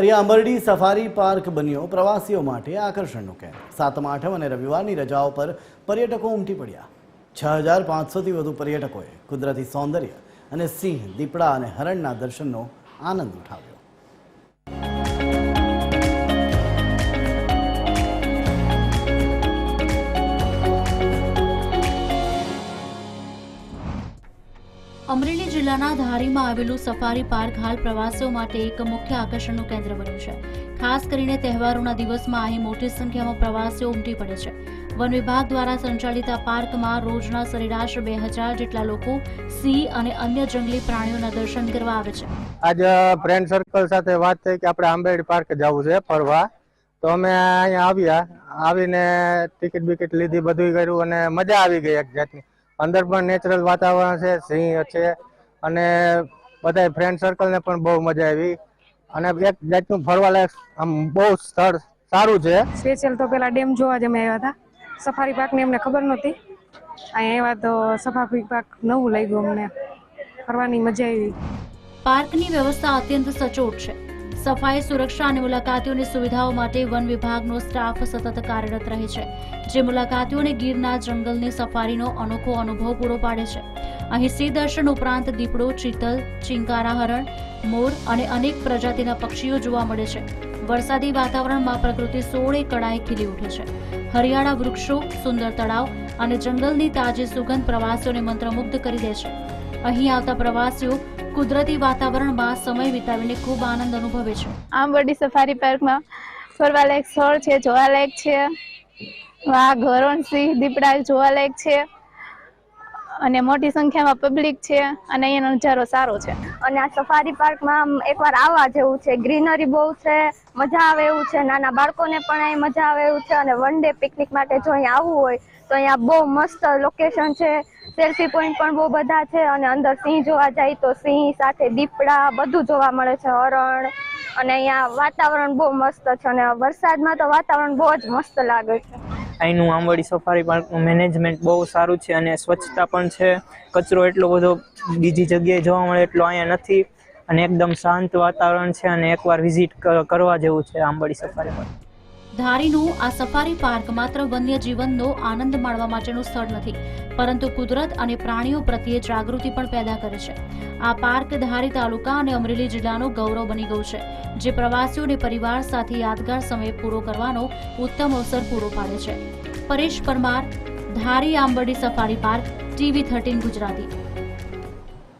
હરિયા Ambardi safari park બન્યો પ્રવાસીઓ માટે આકર્ષણનું કેન્દ્ર સાતમ, આઠમ અને રવિવારની રજાઓ પર પર્યટકો ઉમટી પડ્યા. છ હજાર પાંચસોથી વધુ પર્યટકોએ કુદરતી સૌંદર્ય અને સિંહ, દીપડા અને હરણના દર્શનનો આનંદ ઉઠાવ્યો. અમરેલી જિલ્લાના ધારીમાં આવેલું સફારી પાર્ક હાલ પ્રવાસીઓ માટે એક મુખ્ય આકર્ષણનું કેન્દ્ર બન્યું છે. ખાસ કરીને તહેવારોના દિવસમાં અહીં મોટી સંખ્યામાં પ્રવાસીઓ ઉમટી પડે છે. વન વિભાગ દ્વારા સંચાલિત આ પાર્કમાં રોજના સરેરાશ બે હજાર જેટલા લોકો, સિંહ અને અન્ય જંગલી પ્રાણીઓના દર્શન કરવા આવે છે. આજ ફ્રેન્ડ સર્કલ સાથે વાત થઈ કે આપણે આંબેડ પાર્ક જવું છે, ફરવા. તો અમે અહીંયા આવ્યા, આવીને ટિકિટ બિકિટ લીધી બધું કર્યું અને મજા આવી ગઈ એક જાતની. અંદર પણ નેચરલ વાતાવરણ છે સિંહ છે અને બધા ફ્રેન્ડ સર્કલને પણ બહુ મજા આવી. અને એક જાતનું ફરવાલાયક આમ બહુ સ્થળ સારું છે. સ્પેશિયલ તો પેલા ડેમ જોવા જ અમે આવ્યા હતા. સફારી પાર્કની અમને ખબર નહોતી. અહીંયા આવ્યા તો સફારી પાર્ક નવું લાગ્યું અમને. ફરવાની મજા આવી. પાર્કની વ્યવસ્થા અત્યંત સચોટ છે. સફાઈ, સુરક્ષા અને મુલાકાતીઓની સુવિધાઓ માટે વન વિભાગનો સ્ટાફ સતત કાર્યરત રહે છે, જે મુલાકાતીઓને ગીરના જંગલની સફારીનો અનોખો અનુભવ પૂરો પાડે છે. અહીં સિંહ દર્શન ઉપરાંત દીપડો ચિતલ ચિંકારા હરણ, મોર અને અનેક પ્રજાતિના પક્ષીઓ જોવા મળે છે. વરસાદી વાતાવરણમાં પ્રકૃતિ સોળે કળાએ ખીલી ઉઠે છે. હરિયાળા વૃક્ષો, સુંદર તળાવ અને જંગલની તાજી સુગંધ પ્રવાસીઓને મંત્રમુગ્ધ કરી દે છે. અહીં આવતા પ્રવાસીઓ કુદરતી વાતાવરણમાં સમય વિતાવીને ખૂબ આનંદ અનુભવે છે. આંબરડી સફારી પાર્કમાં ફરવાલાયક સ્થળ છે જોવાલાયક છે. વાઘ હરણ સિંહ દીપડા જોવાલાયક છે. અને મોટી સંખ્યામાં પબ્લિક છે અને અહીંયાનો નજારો સારો છે. અને આ સફારી પાર્કમાં આમ એકવાર આવવા જેવું છે. ગ્રીનરી બહુ છે મજા આવે એવું છે. નાના બાળકોને પણ અહીં મજા આવે એવું છે. અને વન ડે પિકનિક માટે જો અહીંયા આવવું હોય તો અહીંયા બહુ મસ્ત લોકેશન છે. સેલ્ફી પોઈન્ટ પણ બહુ બધા છે અને અંદર સિંહ જોવા જાય તો સિંહ સાથે દીપડા બધું જોવા મળે છે, હરણ અને અહીંયા વાતાવરણ બહુ મસ્ત છે અને વરસાદમાં તો વાતાવરણ બહુ જ મસ્ત લાગે છે. અહીંનું આંબડી સફારી પાર્કનું મેનેજમેન્ટ બહુ સારું છે અને સ્વચ્છતા પણ છે. કચરો એટલો બધો બીજી જગ્યાએ જોવા મળે એટલો અહીંયા નથી અને એકદમ શાંત વાતાવરણ છે અને એકવાર વિઝિટ કરવા જેવું છે આંબડી સફારી પાર્ક ધારીનું આ સફારી પાર્ક માત્ર વન્ય જીવનનો આનંદ માણવા માટેનું સ્થળ નથી, પરંતુ કુદરત અને પ્રાણીઓ પ્રત્યે જાગૃતિ પણ પેદા કરે છે. આ પાર્ક ધારી તાલુકા અને અમરેલી જિલ્લાનું ગૌરવ બની ગયું છે, જે પ્રવાસીઓને પરિવાર સાથે યાદગાર સમય પૂરો કરવાનો ઉત્તમ અવસર પૂરો પાડે છે. Paresh Parmar, Dhari Ambardi safari park, TV thirteen Gujarati.